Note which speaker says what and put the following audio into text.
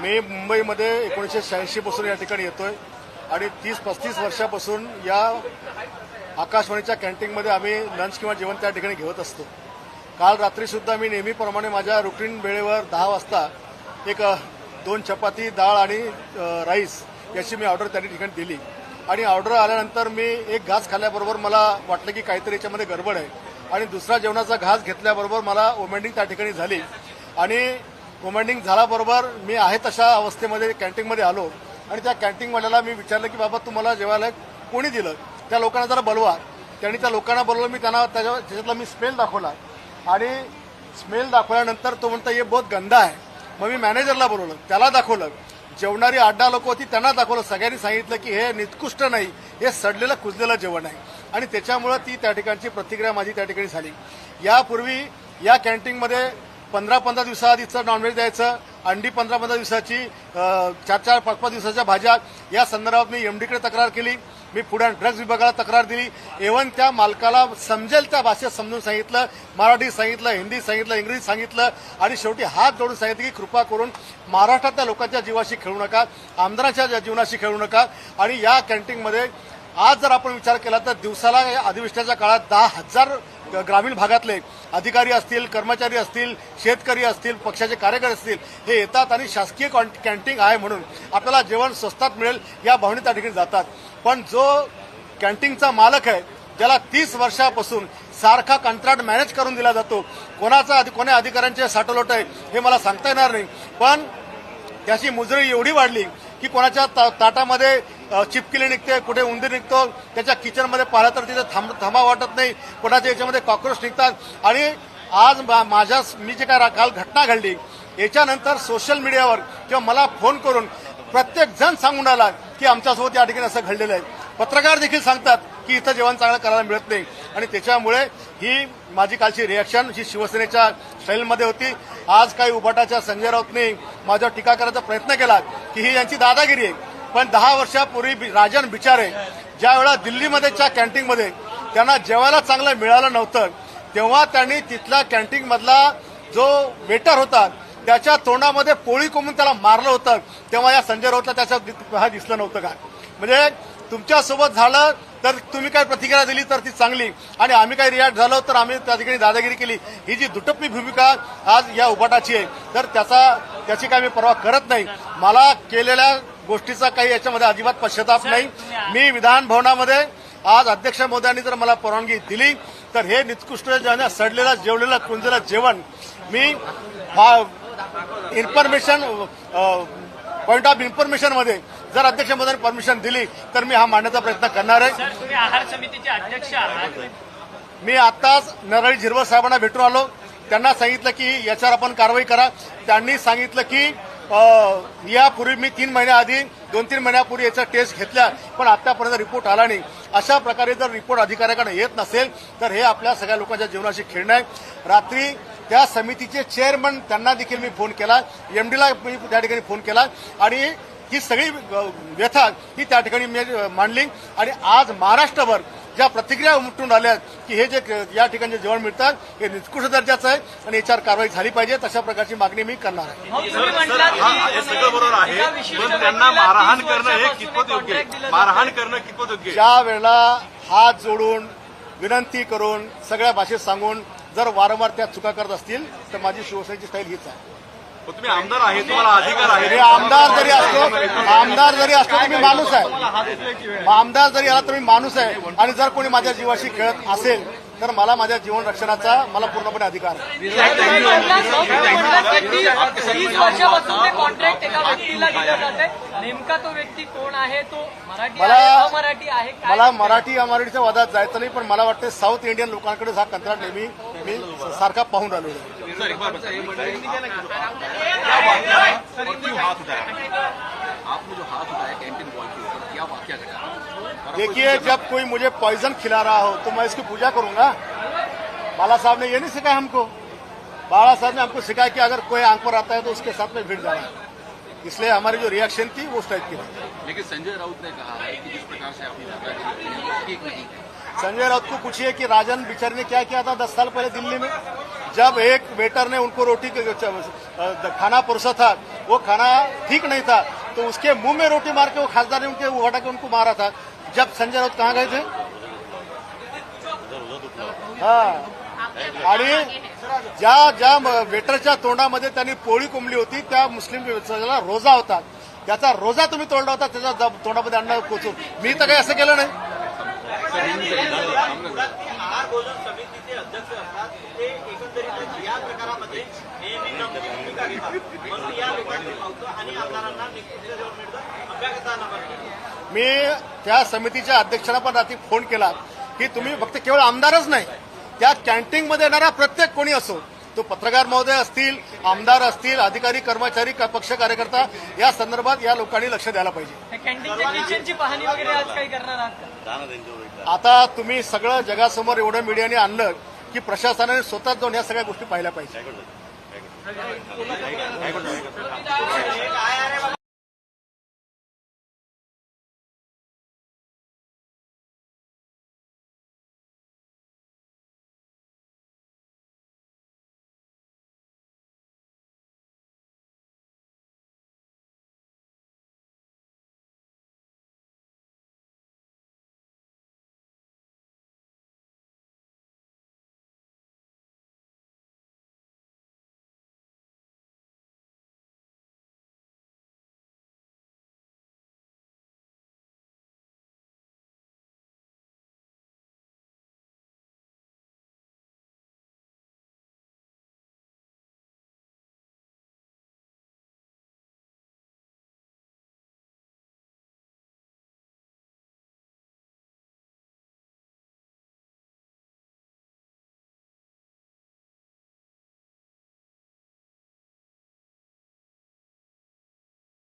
Speaker 1: मी मुंबईमध्ये एकोणीसशे शहाऐंशीपासून या ठिकाणी येतोय आणि तीस पस्तीस वर्षापासून या आकाशवाणीच्या कॅन्टीनमध्ये आम्ही लंच किंवा जेवण त्या ठिकाणी घेत असतो. काल रात्रीसुद्धा मी नेहमीप्रमाणे माझ्या रुटीन वेळेवर दहा वाजता एक दोन चपाती डाळ आणि राईस याची मी ऑर्डर त्या ठिकाणी दिली. आणि ऑर्डर आल्यानंतर मी एक घास खाल्ल्याबरोबर मला वाटलं की काहीतरी याच्यामध्ये गडबड आहे. आणि दुसरा जेवणाचा घास घेतल्याबरोबर मला ओमेंडिंग त्या ठिकाणी झाली. आणि ओमेंडिंग झाल्याबरोबर मी आहे तशा अवस्थेमध्ये कॅन्टीनमध्ये आलो. आणि त्या कॅन्टीनवाल्याला मी विचारलं की बाबा तुम्हाला जेवायला कोणी दिलं? त्या लोकांना जरा बोलवा. त्यांनी त्या लोकांना बोलवलं. मी त्यांना त्याच्या त्याच्यातला मी स्मेल दाखवला. आणि स्मेल दाखवल्यानंतर तो म्हणता हे बहुत गंदा आहे. मग मी मॅनेजरला बोलवलं. त्याला दाखवलं. जेवणारी अड्डा लोक होती त्यांना दाखवलं. सगळ्यांनी सांगितलं की हे निकृष्ट नाही. हे सडलेलं कुजलेलं जेवण आहे. आणि त्याच्यामुळं ती त्या ठिकाणची प्रतिक्रिया माझी त्या ठिकाणी झाली. यापूर्वी या कॅन्टीनमध्ये पंधरा पंधरा दिवसाआधीचं नॉनव्हेज द्यायचं अंडी पंधरा पंधरा दिवसाची चार चार पाच पाच दिवसाच्या भाज्या. या संदर्भात मी एमडीकडे तक्रार केली मी पुढे ड्रग्ज विभागाला तक्रार दिली. एवन त्या मालकाला समजेल त्या भाषेत समजून सांगितलं मराठी सांगितलं हिंदी सांगितलं इंग्रजी सांगितलं आणि शेवटी हात जोडून सांगितलं की कृपा करून महाराष्ट्रातल्या लोकांच्या जीवाशी खेळू नका आमदारांच्या जीवनाशी खेळू नका आणि या कॅन्टीनमध्ये आज जर आपण विचार केला तर दिवसाला या अधिवेशनाच्या काळात दहा हजार ग्रामीण भागातले अधिकारी असतील कर्मचारी असतील शेतकरी असतील पक्षाचे कार्यकर्ते असतील हे येतात आणि शासकीय कॉन- कॅन्टीन आहे म्हणून आपल्याला जेवण स्वस्तात मिळेल या भावने त्या ठिकाणी जातात. पण जो कॅन्टीनचा मालक आहे त्याला तीस वर्षापासून सारखा कंत्राट मॅनेज करून दिला जातो. कोणाचा अधि- कोण्या अधिकाऱ्यांचे साठोलोट आहे हे मला सांगता येणार नाही. पण त्याची मुजरी एवढी वाढली की कोणाच्या ता- ताटामध्ये चिपकिले निघते कुठे उंदीर निघतो त्याच्या किचनमध्ये पाहिलं तर तिथे थांब थांबा वाटत नाही कोणाच्या याच्यामध्ये कॉक्रोच निघतात. आणि आज मा- माझ्या मी जे काय रा- काल घटना घडली याच्यानंतर सोशल मीडियावर किंवा मला फोन करून प्रत्येक जण सांगून आला की आमच्यासोबत या ठिकाणी असं घडलेलं आहे. पत्रकार देखील सांगतात की इथं जेवण चांगलं करायला मिळत नाही. आणि त्याच्यामुळे ही माझी कालची रिॲक्शन ही शिवसेनेच्या स्टाईलमध्ये होती आज काही उभाटाच्या संजय राऊतने माझ्यावर टीका करायचा प्रयत्न केला. की ही यांची दादागिरी आहे. पण दहा वर्षापूर्वी राजन बिचारे ज्या वेळा दिल्लीमध्येच्या कॅन्टीनमध्ये त्यांना जेवायला चांगलं मिळालं नव्हतं तेव्हा त्यांनी तिथल्या कॅन्टीनमधला जो वेटर होता त्याच्या तोंडामध्ये पोळी कोंबून त्याला मारलं होतं. तेव्हा या संजय राऊतला त्याच्या दि- हा दिसलं नव्हतं का? म्हणजे तुमच्यासोबत झालं तर तुम्ही काय प्रतिक्रिया दिली तर ती चांगली. आणि आम्ही काही रिॲक्ट झालो तर आम्ही त्या ठिकाणी दादागिरी केली. ही जी दुटप्पी भूमिका आज या उपाटाची आहे तर त्याचा त्याची काय मी परवा करत नाही. मला केलेल्या गोष्टीचा काही याच्यामध्ये अजिबात पश्चाताप नाही. मी विधान भवनामध्ये आज अध्यक्ष महोदयांनी जर मला परवानगी दिली तर हे निकृष्ट सडलेलं जेवलेलं कुंजलं जेवण मी इन्फॉर्मेशन पॉईंट ऑफ इन्फॉर्मेशनमध्ये जर अध्यक्ष महोदयांनी परमिशन दिली तर मी हा मांडण्याचा प्रयत्न करणार आहे.
Speaker 2: आहार समितीचे अध्यक्ष
Speaker 1: मी आताच नरळी झिरवळ साहेबांना भेटून आलो. त्यांना सांगितलं की याच्यावर आपण कारवाई करा. त्यांनी सांगितलं की यापूर्वी मी तीन महिन्याआधी दोन तीन महिन्यापूर्वी याचा टेस्ट घेतल्या पण आतापर्यंत रिपोर्ट आला नाही. अशा प्रकारे जर रिपोर्ट अधिकाऱ्याकडे येत नसेल तर हे आपल्या सगळ्या लोकांच्या जीवनाशी खेळणं आहे. रात्री त्या समितीचे चेअरमन त्यांना देखील मी फोन केला. एमडीला मी त्या ठिकाणी फोन केला. आणि ही सगळी व्यथा ही त्या ठिकाणी मी मांडली. आणि आज महाराष्ट्रभर ज्या प्रतिक्रिया उमटून आल्या की हे जे या ठिकाणी जे जेवण मिळतात हे निकृष्ट दर्जाचं आहे आणि याच्यावर कारवाई झाली पाहिजे तशा प्रकारची मागणी मी करणार आहे.
Speaker 2: मग तुम्ही म्हटलात
Speaker 3: हा
Speaker 2: की
Speaker 3: हे सगळं बरोबर आहे
Speaker 2: एका विशिष्ट
Speaker 3: पण त्यांना
Speaker 2: व्यक्तीला
Speaker 3: मारहाण
Speaker 2: 30
Speaker 3: करणं हे
Speaker 2: वर्षापासून
Speaker 3: कितपत योग्य
Speaker 2: contract दिलं
Speaker 3: आहे
Speaker 2: जातं.
Speaker 3: मारहाण करणं कितपत योग्य आहे?
Speaker 1: ज्या वेळेला हात जोडून विनंती करून सगळ्या भाषेत सांगून जर वारंवार त्या चुका करत असतील तर माझी शिवसेनेची स्टाईल हीच आहे.
Speaker 3: तुम्ही आमदार आहे तुम्हाला अधिकार आहे.
Speaker 1: आमदार जरी असतो आमदार जरी असतो तर मी माणूस आहे. आमदार जरी आला तर मी माणूस आहे. आणि जर कोणी माझ्या जीवाशी खेळत असेल तर मला माझ्या जीवन रक्षणाचा मला पूर्णपणे अधिकार आहे.
Speaker 2: तुम्ही म्हटलात तुम्ही म्हटलात की तीस तीस वर्षापासून ते कॉन्ट्रॅक्ट एका व्यक्तीला दिलं जात आहे नेमका तो व्यक्ती कोण आहे? तो मराठी
Speaker 1: मला-
Speaker 2: आहे अमराठी आहे? काय
Speaker 1: मला मराठी अमराठीच्या वादात जायचं नाही पण मला वाटतं साऊथ इंडियन लोकांकडे हा कंत्राट नेहमी मी सारखा पाहून राहिलो आहे.
Speaker 4: आपने जो हाथ उठाया कैंटीन बॉय के ऊपर क्या वाक्य घटा?
Speaker 1: देखिए जब कोई मुझे पॉइजन खिला रहा हो तो मैं इसकी पूजा करूँगा। बाला साहब ने ये नहीं सिखाया हमको? बाला साहब ने हमको सिखाया कि अगर कोई आँख पर आता है तो उसके साथ में भिड़ जाना। है इसलिए हमारी जो रिएक्शन थी वो उस टाइप की थी।
Speaker 4: लेकिन संजय राउत ने कहा है कि जिस प्रकार से आपने ठीक नहीं
Speaker 1: संजय राउत को पूछिए कि राजन बिचारी ने क्या किया था दस साल पहले दिल्ली में? जब एक वेटर ने उनको रोटी खाना परोसा था वो खाना ठीक नहीं था तो उसके मुंह में रोटी मार के वो खासदार ने उनके वो हटा के उनको मारा था। जब संजय राउत कहाँ गए थे? हा। आणि ज्या ज्या वेटरच्या तोंडामध्ये त्यांनी पोळी कोंबली होती त्या मुस्लिम समाजाला रोजा होता. त्याचा रोजा तुम्ही तोडला होता त्याच्या तोंडामध्ये अन्न पोचून मी तर काही असं केलं नाही.
Speaker 5: आहार समितीचे अध्यक्ष असतात. ते एकंदरीतच या प्रकारामध्ये नेहमी नम्र भूमिका घेतात. म्हणून या लोकांनी नव्हतं आणि आमदारांना नियुक्तीचं जेवण मिळतं अभ्यागता नंबर
Speaker 1: मी त्या समितीच्या अध्यक्षांना पण रात्री फोन केला की तुम्ही फक्त केवळ आमदारच नाही त्या कॅन्टीनमध्ये येणारा प्रत्येक कोणी असो तो पत्रकार महोदय असतील आमदार असतील अधिकारी कर्मचारी क- पक्ष कार्यकर्ता या संदर्भात या लोकांनी लक्ष द्यायला पाहिजे.
Speaker 2: कॅन्टीनच्या किचनची पाहणी वगैरे आज काही करणार आहात का?
Speaker 1: आता तुम्ही सगळं जगासमोर एवढं मीडियाने आणलं की प्रशासनाने स्वतः जाऊन या सगळ्या गोष्टी पाहिल्या पाहिजे.